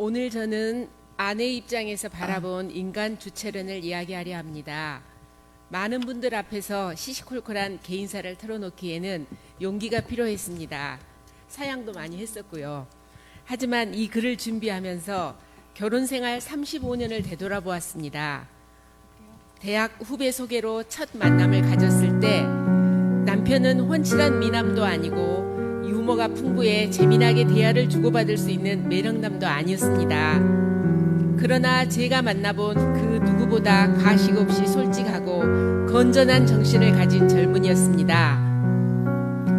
오늘 저는 아내 입장에서 바라본 인간 주체론을 이야기하려 합니다. 많은 분들 앞에서 시시콜콜한 개인사를 털어놓기에는 용기가 필요했습니다. 사양도 많이 했었고요. 하지만 이 글을 준비하면서 결혼 생활 35년을 되돌아보았습니다. 대학 후배 소개로 첫 만남을 가졌을 때 남편은 혼칠한 미남도 아니고 유머가 풍부해 재미나게 대화를 주고받을 수 있는 매력남도 아니었습니다. 그러나 제가 만나본 그 누구보다 가식 없이 솔직하고 건전한 정신을 가진 젊은이였습니다.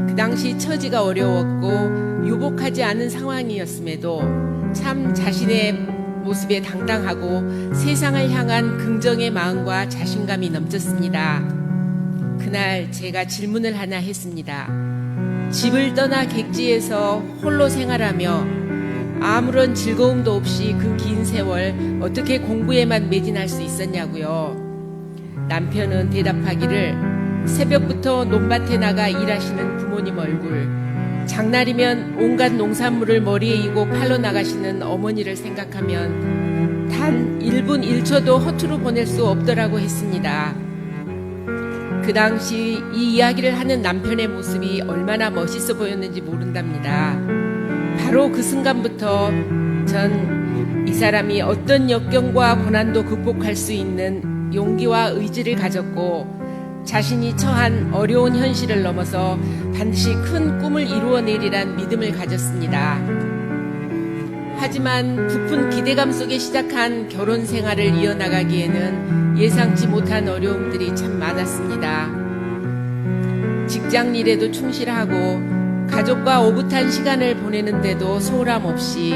그 당시 처지가 어려웠고 유복하지 않은 상황이었음에도 참 자신의 모습에 당당하고 세상을 향한 긍정의 마음과 자신감이 넘쳤습니다. 그날 제가 질문을 하나 했습니다. 집을 떠나 객지에서 홀로 생활하며 아무런 즐거움도 없이 그 긴 세월 어떻게 공부에만 매진할 수 있었냐고요. 남편은 대답하기를 새벽부터 논밭에 나가 일하시는 부모님 얼굴, 장날이면 온갖 농산물을 머리에 이고 팔러 나가시는 어머니를 생각하면 단 1분 1초도 허투루 보낼 수 없더라고 했습니다. 그 당시 이 이야기를 하는 남편의 모습이 얼마나 멋있어 보였는지 모른답니다. 바로 그 순간부터 전 이 사람이 어떤 역경과 고난도 극복할 수 있는 용기와 의지를 가졌고 자신이 처한 어려운 현실을 넘어서 반드시 큰 꿈을 이루어내리란 믿음을 가졌습니다. 하지만 부푼 기대감 속에 시작한 결혼 생활을 이어나가기에는 예상치 못한 어려움들이 참 많았습니다. 직장 일에도 충실하고 가족과 오붓한 시간을 보내는데도 소홀함 없이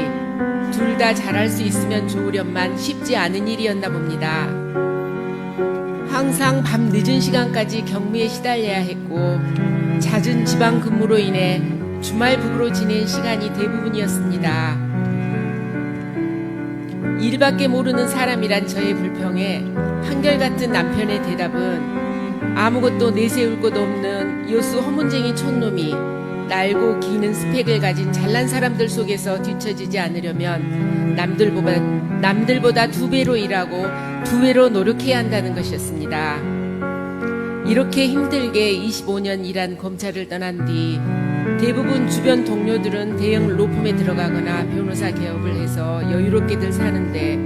둘 다 잘할 수 있으면 좋으련만 쉽지 않은 일이었나 봅니다. 항상 밤 늦은 시간까지 경무에 시달려야 했고 잦은 지방 근무로 인해 주말 부부로 지낸 시간이 대부분이었습니다. 일밖에 모르는 사람이란 저의 불평에 한결같은 남편의 대답은 아무것도 내세울 것 없는 여수 허문쟁이 촌놈이 날고 기는 스펙을 가진 잘난 사람들 속에서 뒤처지지 않으려면 남들보다, 남들보다 두 배로 일하고 두 배로 노력해야 한다는 것이었습니다. 이렇게 힘들게 25년 일한 검찰을 떠난 뒤 대부분 주변 동료들은 대형 로펌에 들어가거나 변호사 개업을 해서 여유롭게들 사는데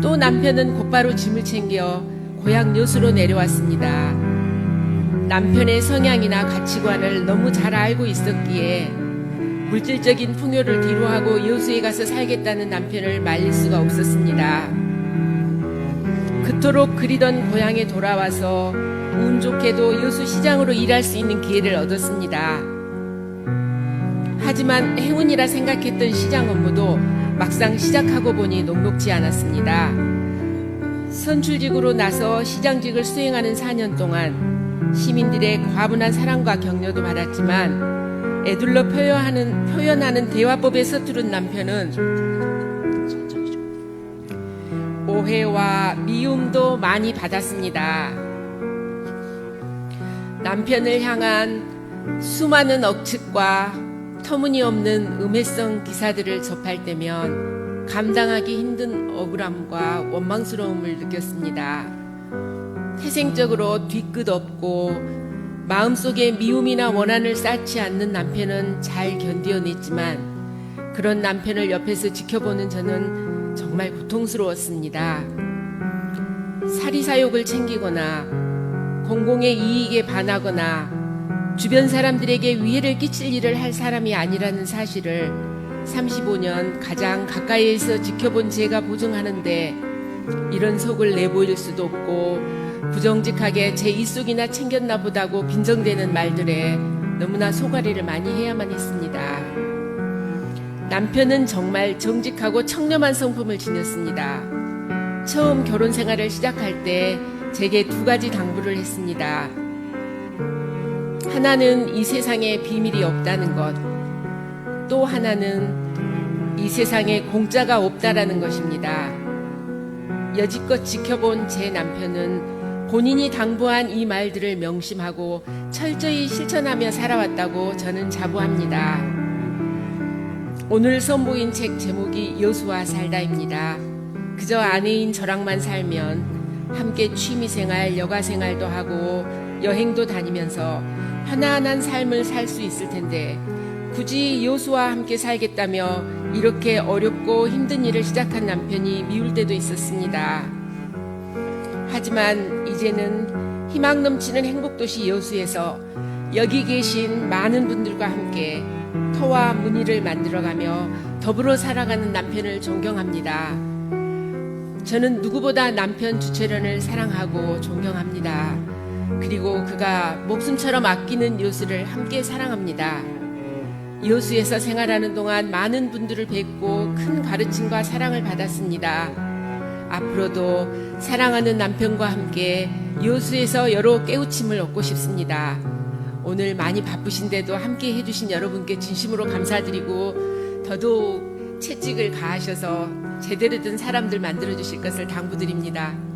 또 남편은 곧바로 짐을 챙겨 고향 여수로 내려왔습니다. 남편의 성향이나 가치관을 너무 잘 알고 있었기에 물질적인 풍요를 뒤로하고 여수에 가서 살겠다는 남편을 말릴 수가 없었습니다. 그토록 그리던 고향에 돌아와서 운 좋게도 여수 시장으로 일할 수 있는 기회를 얻었습니다. 하지만 행운이라 생각했던 시장 업무도 막상 시작하고 보니 녹록지 않았습니다. 선출직으로 나서 시장직을 수행하는 4년 동안 시민들의 과분한 사랑과 격려도 받았지만 애둘러 표현하는, 표현하는 대화법에 서투른 남편은 오해와 미움도 많이 받았습니다. 남편을 향한 수많은 억측과 터무니없는 음해성 기사들을 접할 때면 감당하기 힘든 억울함과 원망스러움을 느꼈습니다. 태생적으로 뒤끝 없고 마음속에 미움이나 원한을 쌓지 않는 남편은 잘 견디어냈지만 그런 남편을 옆에서 지켜보는 저는 정말 고통스러웠습니다. 사리사욕을 챙기거나 공공의 이익에 반하거나 주변 사람들에게 위해를 끼칠 일을 할 사람이 아니라는 사실을 35년 가장 가까이에서 지켜본 제가 보증하는데 이런 속을 내보일 수도 없고 부정직하게 제 입속이나 챙겼나 보다고 빈정대는 말들에 너무나 소가리를 많이 해야만 했습니다. 남편은 정말 정직하고 청렴한 성품을 지녔습니다. 처음 결혼 생활을 시작할 때 제게 두 가지 당부를 했습니다. 하나는 이 세상에 비밀이 없다는 것, 또 하나는 이 세상에 공짜가 없다라는 것입니다. 여지껏 지켜본 제 남편은 본인이 당부한 이 말들을 명심하고 철저히 실천하며 살아왔다고 저는 자부합니다. 오늘 선보인 책 제목이 여수와 살다입니다. 그저 아내인 저랑만 살면 함께 취미생활, 여가생활도 하고 여행도 다니면서 편안한 삶을 살 수 있을 텐데 굳이 여수와 함께 살겠다며 이렇게 어렵고 힘든 일을 시작한 남편이 미울 때도 있었습니다. 하지만 이제는 희망 넘치는 행복도시 여수에서 여기 계신 많은 분들과 함께 터와 무늬를 만들어가며 더불어 살아가는 남편을 존경합니다. 저는 누구보다 남편 주철현을 사랑하고 존경합니다. 그리고 그가 목숨처럼 아끼는 요수를 함께 사랑합니다. 요수에서 생활하는 동안 많은 분들을 뵙고 큰 가르침과 사랑을 받았습니다. 앞으로도 사랑하는 남편과 함께 요수에서 여러 깨우침을 얻고 싶습니다. 오늘 많이 바쁘신데도 함께 해주신 여러분께 진심으로 감사드리고 더더욱 채찍을 가하셔서 제대로 된 사람들 만들어 주실 것을 당부드립니다.